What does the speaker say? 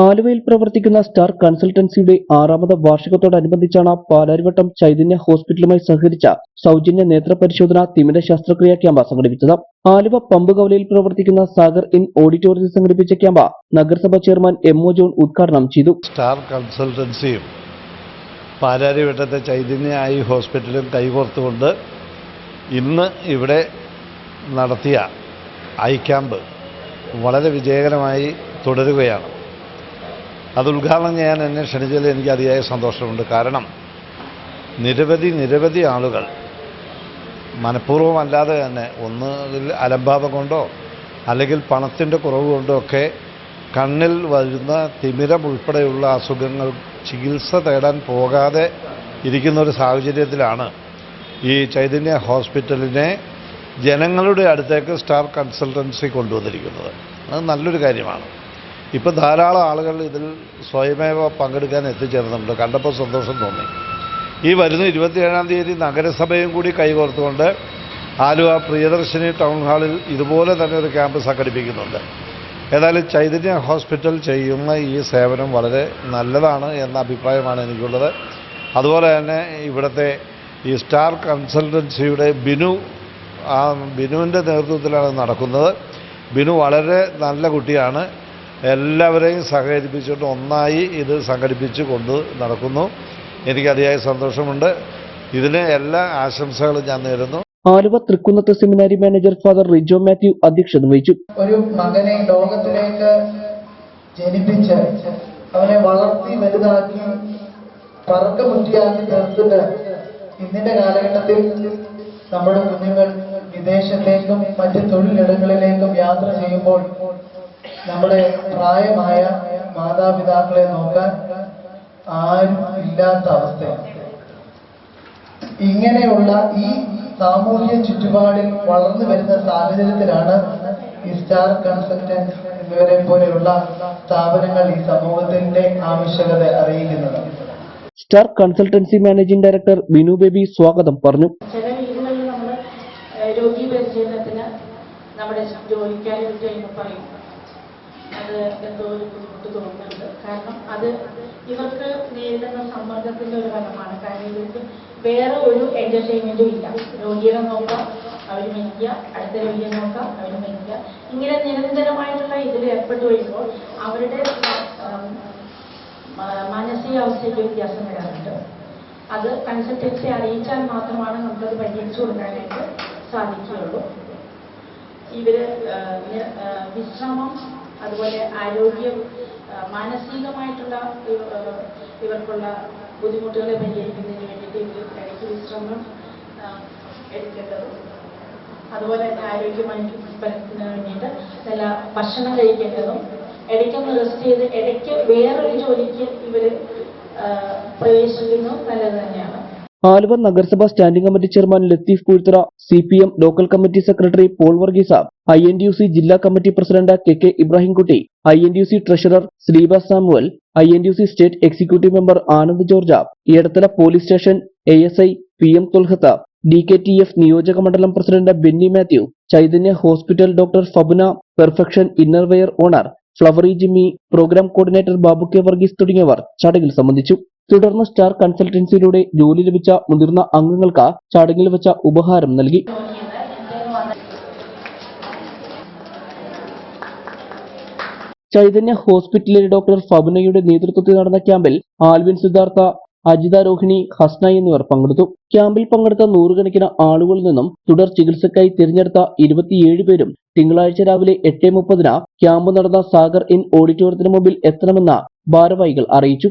ആലുവയിൽ പ്രവർത്തിക്കുന്ന സ്റ്റാർ കൺസൾട്ടൻസിയുടെ ആറാമത് വാർഷികത്തോടനുബന്ധിച്ചാണ് പാലാരിവട്ടം ചൈതന്യ ഹോസ്പിറ്റലുമായി സഹകരിച്ച സൗജന്യ നേത്ര പരിശോധന തിമിര ശസ്ത്രക്രിയാ ക്യാമ്പ് സംഘടിപ്പിച്ചത്. ആലുവ പമ്പ് കവലയിൽ പ്രവർത്തിക്കുന്ന സാഗർ ഇൻ ഓഡിറ്റോറിയത്തിൽ സംഘടിപ്പിച്ച ക്യാമ്പ് നഗരസഭാ ചെയർമാൻ എം ഒ ജോൺ ഉദ്ഘാടനം ചെയ്തു. സ്റ്റാർ കൺസൾട്ടൻസിയും പാലാരിവട്ടത്തെ ചൈതന്യ ഐ ഹോസ്പിറ്റലും കൈകോർത്തുകൊണ്ട് ഇന്ന് ഇവിടെ നടത്തിയ ഐ ക്യാമ്പ് വളരെ വിജയകരമായി തുടരുകയാണ്. അത് ഉദ്ഘാടനം ചെയ്യാൻ എന്നെ ക്ഷണിച്ചതിൽ എനിക്ക് അതിയായ സന്തോഷമുണ്ട്. കാരണം നിരവധി നിരവധി ആളുകൾ മനഃപൂർവമല്ലാതെ തന്നെ ഒന്ന് അലംഭാവം കൊണ്ടോ അല്ലെങ്കിൽ പണത്തിന്റെ കുറവ് കൊണ്ടോ ഒക്കെ കണ്ണിൽ വരുന്ന തിമിരം ഉൾപ്പെടെയുള്ള അസുഖങ്ങൾ ചികിത്സ തേടാൻ പോകാതെ ഇരിക്കുന്ന ഒരു സാഹചര്യത്തിലാണ് ഈ ചൈതന്യ ഹോസ്പിറ്റലിനെ ജനങ്ങളുടെ അടുത്തേക്ക് സ്റ്റാർ കൺസൾട്ടൻസി കൊണ്ടുവന്നിരിക്കുന്നത്. അത് നല്ലൊരു കാര്യമാണ്. ഇപ്പോൾ ധാരാളം ആളുകൾ ഇതിൽ സ്വയമേവ പങ്കെടുക്കാൻ എത്തിച്ചേർന്നിട്ടുണ്ട്. കണ്ടപ്പോൾ സന്തോഷം തോന്നി. ഈ വരുന്ന ഇരുപത്തിയേഴാം തീയതി നഗരസഭയും കൂടി കൈകോർത്തുകൊണ്ട് ആലുവ പ്രിയദർശിനി ടൗൺ ഹാളിൽ ഇതുപോലെ തന്നെ ഒരു ക്യാമ്പ് സംഘടിപ്പിക്കുന്നുണ്ട്. ഏതായാലും ചൈതന്യ ഹോസ്പിറ്റൽ ചെയ്യുന്ന ഈ സേവനം വളരെ നല്ലതാണ് എന്ന അഭിപ്രായമാണ് എനിക്കുള്ളത്. അതുപോലെ തന്നെ ഇവിടുത്തെ ഈ സ്റ്റാർ കൺസൾട്ടൻസിയുടെ ബിനു ആ ബിനുവിന്റെ നേതൃത്വത്തിലാണ് നടക്കുന്നത്. ബിനു വളരെ നല്ല കുട്ടിയാണ്. എല്ലാവരെയും സഹകരിപ്പിച്ചുകൊണ്ട് ഒന്നായി ഇത് സംഘടിപ്പിച്ച് കൊണ്ട് നടക്കുന്നു. എനിക്ക് അതിയായ സന്തോഷമുണ്ട്. ഇതിന് എല്ലാ ആശംസകളും ഞാൻ നേരുന്നു. Aluva Thrikkunnath seminary manager father Rijo Mathew അധ്യക്ഷത വഹിച്ചു. ഒരു മകനെ ലോകത്തിലേക്ക് ജനിപ്പിച്ച് അവനെ വളർത്തി വലുതാക്കി പറക്കമുറ്റിയാക്കി തീർത്തിട്ട് ഇന്നിന്റെ കാലഘട്ടത്തിൽ നമ്മുടെ കുഞ്ഞുങ്ങൾ വിദേശത്തേക്കും മറ്റ് തൊഴിലിടങ്ങളിലേക്കും യാത്ര ചെയ്യുമ്പോൾ നമ്മുടെ പ്രായമായ മാതാപിതാക്കളെ നോക്കാൻ ആരും ഇല്ലാത്ത അവസ്ഥയാണ്. ഇങ്ങനെയുള്ള ഈ സാമൂഹ്യ ചുറ്റുപാടിൽ വളർന്നു വരുന്ന സാഹചര്യത്തിലാണ് ഈ സ്റ്റാർ കൺസൾട്ടൻസ് എന്നിവരെ പോലെയുള്ള സ്ഥാപനങ്ങൾ ഈ സമൂഹത്തിന്റെ ആവശ്യകത അറിയിക്കുന്നത്. Star consultancy managing director Binu baby സ്വാഗതം പറഞ്ഞു. ചില വീടുകളിൽ നമ്മൾ രോഗി പരിചരണത്തിന് നമ്മുടെ ജോലിക്കാരെ വിട്ട് കഴിയുമ്പോൾ പറയും അത് എന്തോ ഒരു ബുദ്ധിമുട്ട് തോന്നുന്നുണ്ട്. കാരണം അത് ഇവർക്ക് നേരിടുന്ന സമ്മർദ്ദത്തിന്റെ ഒരു ഫലമാണ്. കാരണം ഇവർക്ക് വേറെ ഒരു എന്റർടൈൻമെന്റും ഇല്ല. രോഗിയെ നോക്കാം അവർ മരിക്കുക അടുത്ത രോഗിയെ നോക്കാം അവർ മരിക്കുക. ഇങ്ങനെ നിരന്തരമായിട്ടുള്ള ഇതിൽ ഏർപ്പെട്ടു കഴിയുമ്പോൾ അവരുടെ മാനസികാവസ്ഥയ്ക്ക് വ്യത്യാസം വരാറുണ്ട്. അത് കൺസൾട്ടൻസി അറിയിച്ചാൽ മാത്രമാണ് നമുക്കത് പരിഹരിച്ചു കൊടുക്കാനായിട്ട് സാധിക്കുകയുള്ളൂ. ഇവർ വിശ്രമം അതുപോലെ ആരോഗ്യം മാനസികമായിട്ടുള്ള ഇവർക്കുള്ള ബുദ്ധിമുട്ടുകളെ പരിഹരിക്കുന്നതിന് വേണ്ടിയിട്ട് ഇവർ ഇടയ്ക്ക് വിശ്രമം എടുക്കേണ്ടതും അതുപോലെ തന്നെ ആരോഗ്യമായി പരത്തിന് വേണ്ടിയിട്ട് നല്ല ഭക്ഷണം കഴിക്കേണ്ടതും ഇടയ്ക്കൊന്ന് റെസ്റ്റ് ചെയ്ത് ഇടയ്ക്ക് വേറൊരു ജോലിക്ക് ഇവർ പ്രവേശിക്കുന്നത് നല്ലത് തന്നെയാണ്. ആലുവ നഗരസഭാ standing committee chairman Latheef Poozhthara C P M local committee secretary Paul Varghese I N D U C ജില്ലാ committee president K K Ibrahimkutty I N D U C treasurer Sreeba Samuel I N D U C state executive member Anand George Edathala police station A S I P M Kolhatha D K T F നിയോജക മണ്ഡലം president Benny Mathew Chaitanya hospital doctor Fabuna Perfection Innerwear owner Flowery Jimmy programme coordinator Babu K Varghese തുടങ്ങിയവർ ചടങ്ങിൽ സംബന്ധിച്ചു. തുടർന്ന് star കൺസൾട്ടൻസിയിലൂടെ ജോലി ലഭിച്ച മുതിർന്ന അംഗങ്ങൾക്ക് ചടങ്ങിൽ വെച്ച ഉപഹാരം നൽകി. ചൈതന്യ ഹോസ്പിറ്റലിലെ ഡോക്ടർ ഫബുനയുടെ നേതൃത്വത്തിൽ നടന്ന ക്യാമ്പിൽ ആൽവിൻ സിദ്ധാർത്ഥ അജിത രോഹിണി ഹസ്ന എന്നിവർ പങ്കെടുത്തു. ക്യാമ്പിൽ പങ്കെടുത്ത നൂറുകണക്കിന് ആളുകളിൽ നിന്നും തുടർ ചികിത്സക്കായി തിരഞ്ഞെടുത്ത ഇരുപത്തിയേഴ് പേരും തിങ്കളാഴ്ച രാവിലെ എട്ട് മുപ്പതിന് ക്യാമ്പ് നടന്ന സാഗർ ഇൻ ഓഡിറ്റോറിയത്തിന് മുമ്പിൽ എത്തണമെന്ന് ഭാരവാഹികൾ അറിയിച്ചു.